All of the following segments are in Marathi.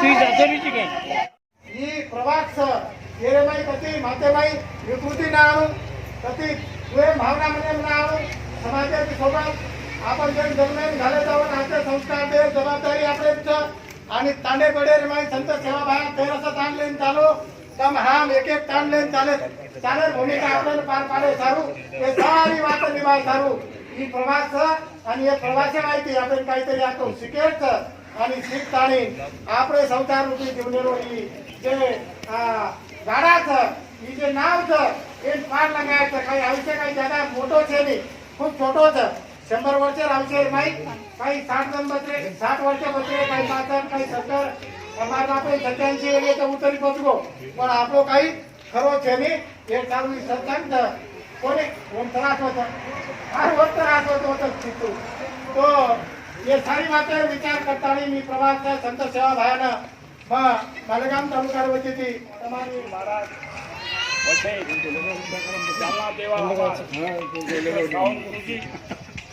तुझी जाचोरीची काय ही प्रवास येरेमाई कती मातेमाई विकृती नाव कती तुझे भावना म्हणजे नाव समाजाची सोबत आपण जे दरम्यान झाले जाऊन आमचे संस्कार दे जबाबदारी आपले आणि तांडे पडे रे संत सेवा भाग तेर ताण लेन चालू. कम हाम एक एक ताण लेन चाले चालेल भूमिका आपल्याला पार पाडे सारू. हे सारी वाट निभाय सारू. ही प्रवास आणि हे प्रवासी माहिती आपण काहीतरी आपण અને શીખ તાણી આપણે સંસાર રૂપી જીવનેરો જે ગાડા છે એ જે નાવ છે એ પાર લગાવે છે કઈ આવશે કઈ દાદા મોટો છે નહીં ખૂબ છોટો છે શંભર વર્ષે આવશે ભાઈ કઈ સાઠ જણ બચે સાઠ વર્ષે બચે કઈ પાછળ કઈ સત્તર તમારા બાપે સત્યાસી એટલે તો ઉતરી પહોંચવો પણ આપણો કઈ ખરો છે નહીં એ સારું સત્સંગ છે કોને ઓમ તરાશો છે આ ઓમ તરાશો તો ચિત્તું તો ये सारी बातें विचार करता मी प्रभात संत सेवा भायानं मग मालेगाव तालुका होती ती समाधी महाराज.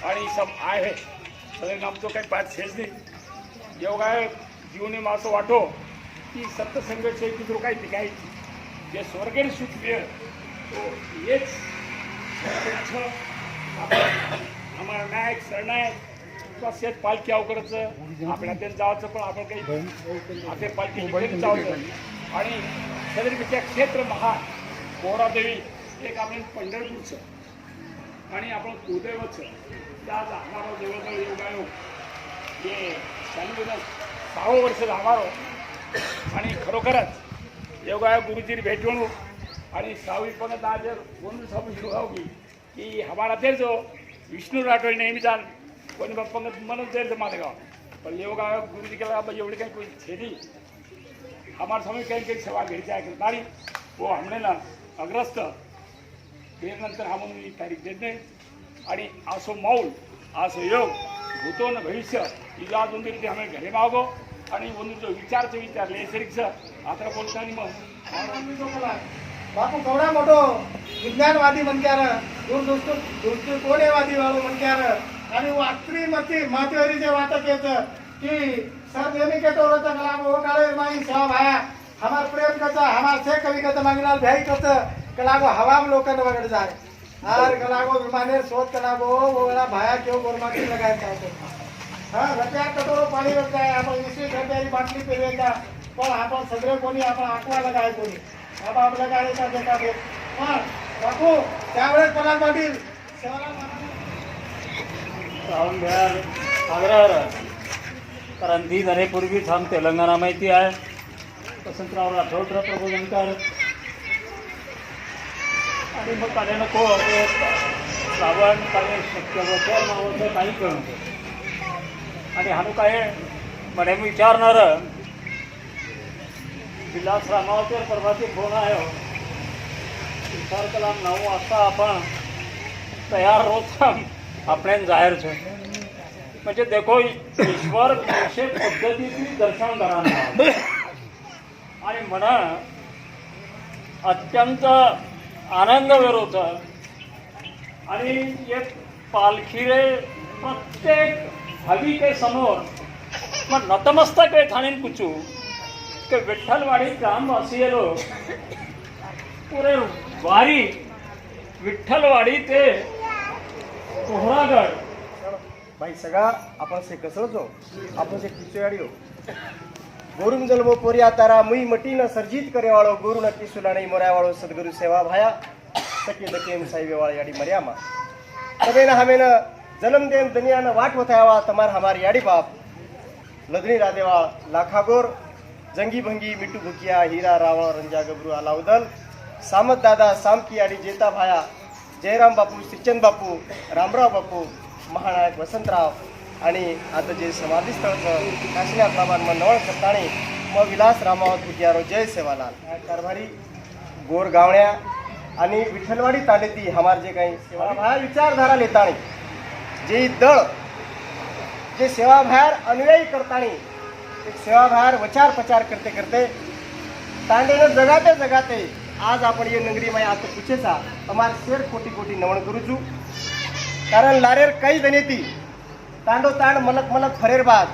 आणि सब आहे. सगळे आमचं काही पाच शेच नाही. योगाय जीवने मासं वाटो. की सत्य संघर्ष जो काही टिकायची जे स्वर्गेड सुख मिळेल तो हेच. आम्हाला नायक सरनायक शेत पालखी अवघडचं. आपल्या ते जायचं पण आपण काही आपल्या पालखी जायचं आणि सदरपेक्षा क्षेत्र महान गोरादेवी एक आपण पंढरपूरचं. आणि आपण कुलदैवतचं त्या जाणारो जवळजवळ योगायो हे. शालिवनं सहा वर्ष जाणारो आणि खरोखरच योगायो गुरुजी भेटवणूक आणि सहावीपणात आज बोलून शिवावगी की हमारा ते जो विष्णू राठोड नेहमीचा पण पंगत मनच तर माझं गाव पण योगा गुरुजी केला एवढी काही कोणी छेदी हमार समय काही काही सेवा घ्यायची आहे नाही व हमणेला अग्रस्त. नंतर हा म्हणून तारीख देत नाही. आणि असो मौल असो योग भूतो न भविष्य ही आज उंदीर ते घरे मागो आणि उंदीर जो विचारचं विचार नैसर्गिक आता बोलताना मग. बापू केवढा मोठो. विज्ञानवादी म्हणक्यार दूर दूर दूर कोण आहे वादी वाळू आणि वात्री मती मातेवरीचे वाटत येत की सर नेहमी केतो होतं कला हो काळे माई सेवा भाया. हमार प्रेम कसं हमार से कवी कसं मागणार भ्याई कच कलागो हवाम लोकांना वगैरे जाय. आर कलागो विमाने शोध कलागो ओळा भाया किंवा गोरमाटी लगायचा हा रत्या कटोरो पाणी रचाय आपण इसी रत्याची बाटली पेरवायचा पण आपण सगळे कोणी आपण आकवा लगाय कोणी. बाबा आपल्या का देखा देत पण बापू त्यावेळेस पलाल पाटील सेवालाल राहून राहुल बिहार आग्रह. कारण ती जाण्यापूर्वी थांब तेलंगणा माहिती आहे. वसंतराव राठोड प्रबोधनकर आणि मग काले नको. श्रावण काले शक्य वचन नावाचं काही कळतं आणि हाणू काय? म्हणे विचारणार. विलास रामावतेर परवाची फोन आहे हो. विचार केला नऊ वाजता आपण तयार होत आपण जाहीर छे म्हणजे देखो ईश्वर कशे पद्धतीची दर्शन करा आणि म्हणा अत्यंत आनंद वेरोच आणि एक पालखीरे प्रत्येक भाविके समोर मग नतमस्तक आहे ठाणीन पुचू કે વિઠ્ઠલવાડી ગામ વસીએલો પૂરે વારી विठ्ठलवाडी ते कोहरागड. भाई सगळा आपण से कसळचो आपण से किचोयाडियो हो. गोरुम जन्मो पोरिया तारा मुई मटीन सर्जित करे वाळो गुरु न नाही मोऱ्या वाळो सद्गुरु सेवा भाया. सके दकेम साई वाळ याडी मर्यामा. तबे न हमें जन्म देन दुनिया न वाट वथायावा तमार हमार याडी बाप. लदनी रादेवाळ लाखागोर जंगी भंगी मिट्टू भुकिया हिरा रावळ रंजा गबरू अलाउदल. सामत दादा सामकी आणि जेता भाया. जयराम बापू श्रीचंद बापू रामराव बापू महानायक वसंतराव आणि आता जे समाधीस्थळचं काशीनाथ बाबांना नवळ करताने मग विलास रामावत विद्यारो जय सेवालाल. कारभारी गोरगावण्या आणि विठ्ठलवाडी तांडेती हमार जे काही सेवाभाया विचारधारा लेताणी जे दळ जे सेवाभायर अनुयायी करताने एक सेवाभायर वचार प्रचार करते करते तांडेनं जगाते जगाते आज आपण ये नगरी माय आता पूछेचा અમાર શેર કોટી કોટી નમણ કરું છું કારણ લારેર કઈ દનેતી તાંડો તાંડ મલક મલક ફરેર બાદ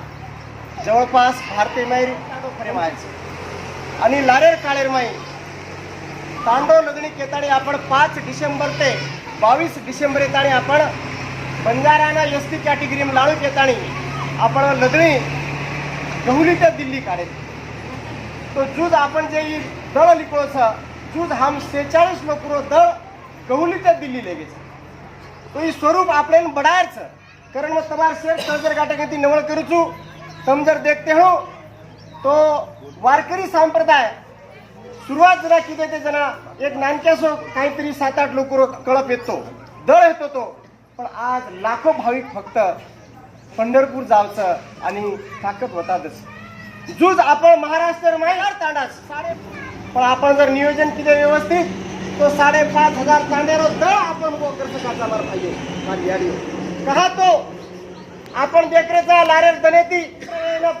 जवळपास भारतीय माहेरी तांडो फरे मायचे आणि लारेर काळेर माई तांडो लग्नी केताडी आपण पाच डिसेंबर ते बावीस डिसेंबर येताणी आपण बंजाराना एस टी कॅटेगरी लाडू केताणी आपण लग्नी गहुली ते दिल्ली काढे तो जूज आपण जे ई दळ लिखलो छ मौजूद हम सेचालीस नौकरों द कहुली तक दिल्ली ले गए તો स्वरूप સ્વરૂપ આપણે कारण मग કારણ તમારે શેર સર્જર કાંઠેથી નવળ કરું છું સમજર દેખતે હું वारकरी संप्रदाय सुरुवात जरा किती ते जना एक नानक्यासो काहीतरी सात आठ लोक कळप येतो. दळ येतो तो. पण आज लाखो भाविक फक्त पंढरपूर जावचं आणि ताकद होतातच. जूज आपण महाराष्ट्र माहिती तांडाच साडे पण आपण जर नियोजन केले व्यवस्थित तो साडेपाच हजार तांड्यारो दळ आपण वो कर पाहिजे कहा तो? आपण देखरेचा लारेर दनेती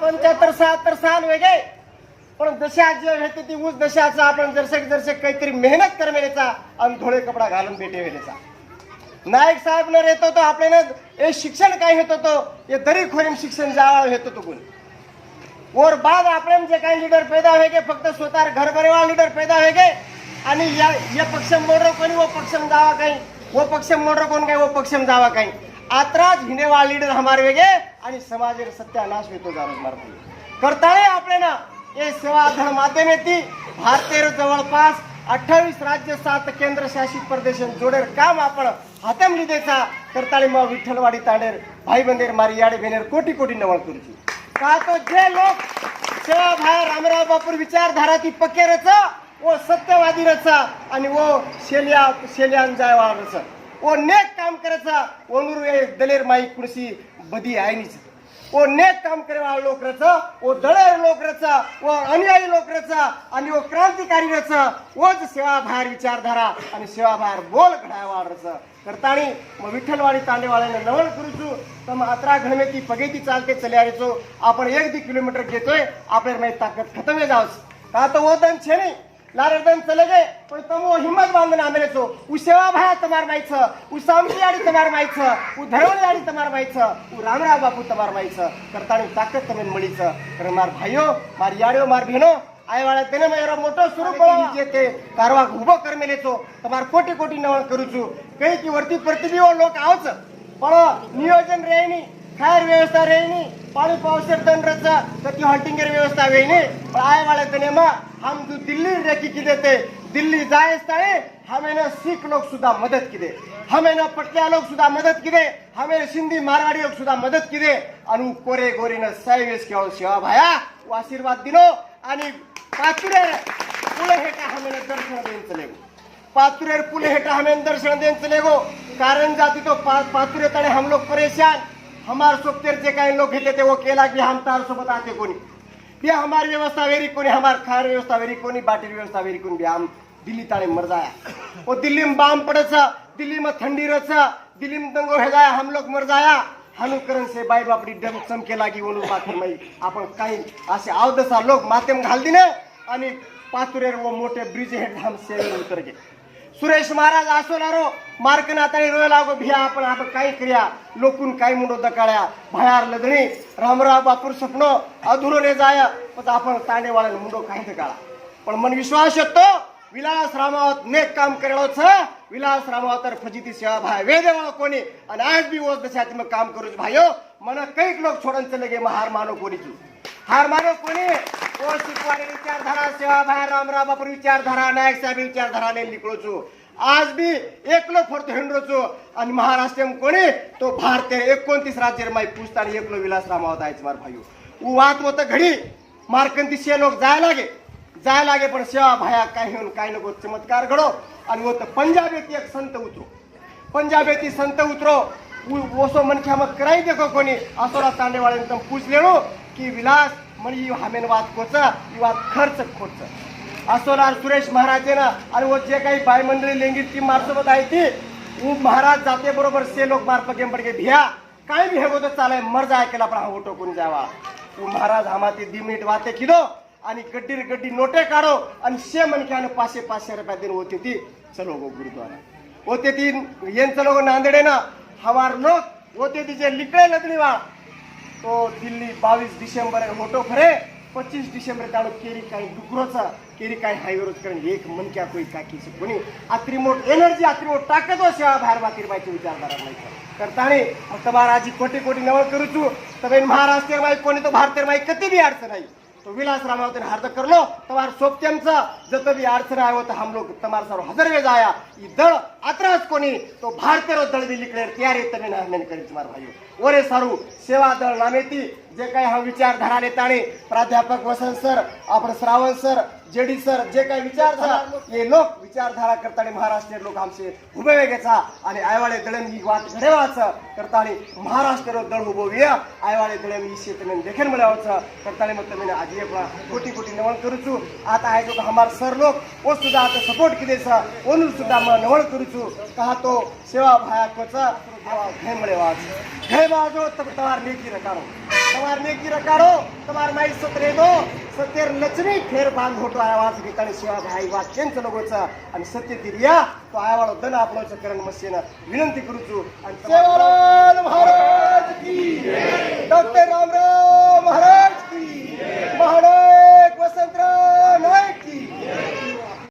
पंच्याहत्तर सहात्तर साल वेगळे. पण दशा जे भेटते ती ऊस दशाचा आपण जरसे जरसे काहीतरी मेहनत करण्याचा आणि थोडे कपडा घालून बेटे वेलेचा नायक साहेब न येतो तो आपल्याला हे शिक्षण काय होत तो हे दरी खोरीम शिक्षण जावा हेतो होतो कोणी और बाद આપણે જે કાંઈ લીડર पैदा होगे फक्त स्वतः घर परिवार लीडर पैदा होगे आणि या ये पक्षम मोडरो कोणी वो पक्षम जावा काही वो पक्षम मोडरो कोण काही वो पक्षम जावा काही आत्राज हिनेवा लीडर हमारे वेगे आणि समाजेर सत्यानाश होतो जाणून मारतो करताळे आपले ना हे सेवा धन माध्यमेती भारतीय जवळपास अठ्ठावीस राज्य सात केंद्र शासित प्रदेश जोडेर काम आपण हातम लिदेचा करताळे मग विठ्ठलवाडी तांडेर भाई बंदेर मारी याडे भेनेर कोटी कोटी नवळ करूची का तो जे लोक सेवा भाई रामराव बापूर विचारधारा ती पक्के रच वो सत्यवादी रच आणि वो शेलिया शेलियान जायवा रच. वो नेक काम करायचा ओनूर दलेर माई कुणसी बदी आहे ओ नेक काम करेवा लोक रच वो दळेर लोक रच वो अनुयायी लोक रच आणि वो क्रांतिकारी रच वोच सेवा बाहेर विचारधारा आणि सेवा बाहेर बोल घडायवा रच करताणी मग विठ्ठलवाडी तांडेवाड्याने नवल करूचू तर मग अतरा घडमेती पगेती चालते चले रेचो आपण एक दी किलोमीटर घेतोय आपल्याला माहिती ताकद खतम जावस का तर वो छे नाही लारदन चले गे पण तुम हिम्मत बांधून आमेले छो उ सेवा भाया तमार माई छ उ सामकी आड़ी तमार माई छ उ धरवली आड़ी तमार माई छ उ रामराव बापू तमार माई छ ताकद ताकत तमें मिली तर मार भाइयो मार याड़ियो मार बहनो आय वाला तेने मारो मोठं स्वरूप येते. ते कारवाक कर मेले छो तमार कोटी कोटी नवळ करू छु. कई की वरती प्रतिबिंब लोक आवच पण नियोजन रेनी ಖೈರ್ ವ್ಯವಸ್ಥೆ ರೇನಿ ಪಾಳಿ ಪಾವಸರ್ ತನ್ರಸ ಪ್ರತಿ ಹಂಟಿಂಗರ್ ವ್ಯವಸ್ಥೆ ವೇನಿ ಆಯ हम तू दिल्ली रेकी की देते दिल्ली जायज ताळे हमे ना सिख लोग सुद्धा मदत की दे. हमे ना पटल्या लोक सुद्धा मदत की दे. हमे सिंधी मारवाडी लोक सुद्धा मदत की दे. आणि कोरे गोरीनं सैवेस केवळ शिवा भाया आशीर्वाद दिलो आणि पाचुरेर पुले हेटा हमें दर्शन देन चले गो. पाचुरेर पुले हेटा हमें दर्शन देन चले गो. कारण जाती तो पाचुरे तळे हम लोग परेशान. हमार सोबतेर जे काही लोक घेते ते वो केला की हम तार सोबत आते कोणी? बे हमारी व्यवस्था वेरी कोणी हमार खार व्यवस्था वेरी कोणी बाटी व्यवस्था वेरी कोणी बे हम दिल्ली ताने मर जाया वो दिल्ली में बाम पड़े सा दिल्ली में ठंडी रच दिल्ली में दंगो हे जाया हम लोग मर जाया हनुकरण से बाई बापडी डम चमके लागी ओनू बाकी माई आपण काही असे आवदसा लोक मातेम घाल दिने आणि पातुरेर वो मोठे ब्रिज हेड हम सेवेर उतर गे। सुरेश महाराज आसोनारो मार्क नाताळी रोय लागो भिया आपण आपण काय क्रिया लोकून काय मुंडो दकाळ्या भयार लदणी रामराव बापूर स्वप्न अधुरोने जाय पण आपण तांडेवाळ्याने मुंडो काय दकाळा पण मन विश्वास येतो विलास रामावत नेक काम करेलो छ विलास रामावत तर फजिती सेवा भाया वेदेवालो कोणी आणि आज बी ओस दशाती मग काम करूच भायो मन कैक लोक छोडन चले गे हार मानो कोणी हार मानो कोणी? ओ शिकवाडे विचारधारा सेवा भाय रामराव बापूर विचारधारा नायक साहेब विचारधाराने निकलो छु आज बी एकलो फरतो हेंडरो आणि महाराष्ट्र कोणी? तो भारतीय एकोणतीस राज्य माई पुसताना एकलो विलास रामावत आहे मार भाइयो उ वात होत घडी. मारकंती शे लोक जाय लागे. जाय लागे पण सेवा भाया काय होऊन काय नको चमत्कार घडो. आणि वो पंजाब येते एक संत उतरो. पंजाब येते संत उतरो. उ- ओसो मनख्या मग कराई देखो कोणी? असोरा तांडेवाळे पूछ लेणो की विलास म्हणजे हमेन हामेन वाद कोच वाद खर्च खोच असोलार सुरेश महाराजे ना आणि व जे काही बाय मंडळी लेंगीत टीम मारसोबत आहे ती महाराज जाते बरोबर से लोक मार गेम पडके भिया काय भी हेगो तो चालाय मर ऐकला केला पण हा ओटो कोण जावा. तू महाराज हामाती दी मिनिट वाते किदो आणि गड्डी गड्डी नोटे काढो आणि शे मनख्यानं पाचशे पाचशे रुपया दिन होती ती चलो गो गुरुद्वारा. होते ती यांचं लोक नांदेडे ना हमार लोक होते तिचे लिकडे लग्नी वा तो दिल्ली बावीस डिसेंबर मोठो खरे. पच्चीस दिसंबर ताड़ो केरी काय डुकरोचा केरी काय हायवेरोच कारण एक मन क्या कोई काकी कोणी आत्रिमोट एनर्जी आत्रिमोट ताकद हो सेवा बाहेर बातीर माहिती विचारधारा नाही करताने मग महाराजी कोटी कोटी नवळ करूचू तबे महाराष्ट्र माई कोणी तो भारतीय माहीत कधी भी अडचण नाही. तो विलास रामावते हार्द करलो तमार सोपत्यांचा जत भी अडचण आयो तर हम लोक तमार सारो हजर वेज आया ही दळ आत्रास कोणी तो भारतीय दळ दिली कडे त्यारे तबे नाही करी तुम्हार भाई ओरे सारू सेवा दळ नामेती जे काही हा विचारधारा नेताने प्राध्यापक वसंत सर आपण श्रावण सर जेडी सर जे काही विचारधारा हे लोक विचारधारा करताना महाराष्ट्रीय लोक आमचे उभे वेगेचा आणि आयवाळे दळण ही वाट घडेवाचं करताना महाराष्ट्र दळ उभो विय आयवाळे दळण ही शेतने देखील मिळवायचं करताना मग तुम्ही आधी एक कोटी कोटी नवण करूचू आता आहे जो हमार सर लोक ओ सुद्धा आता सपोर्ट केलेचा ओनू सुद्धा मग नवण करूचू का तो सेवा भाया कोचा घे मिळे वाच घे बाजो तब तवार नेकी रकारो તમાર મેગી રકાડો તમાર માઈ સતરે દો सत्येर नचने फेर बांध होतो आवाज गीताने शिवा भाई वाचेंच लगोचा. आणि सत्य दिर्या तो आवाळ दन आपणाचं करण मस्येनं विनंती करूचू आणि सेवालाल महाराज की डॉक्टर रामराव महाराज की महाराज वसंतराव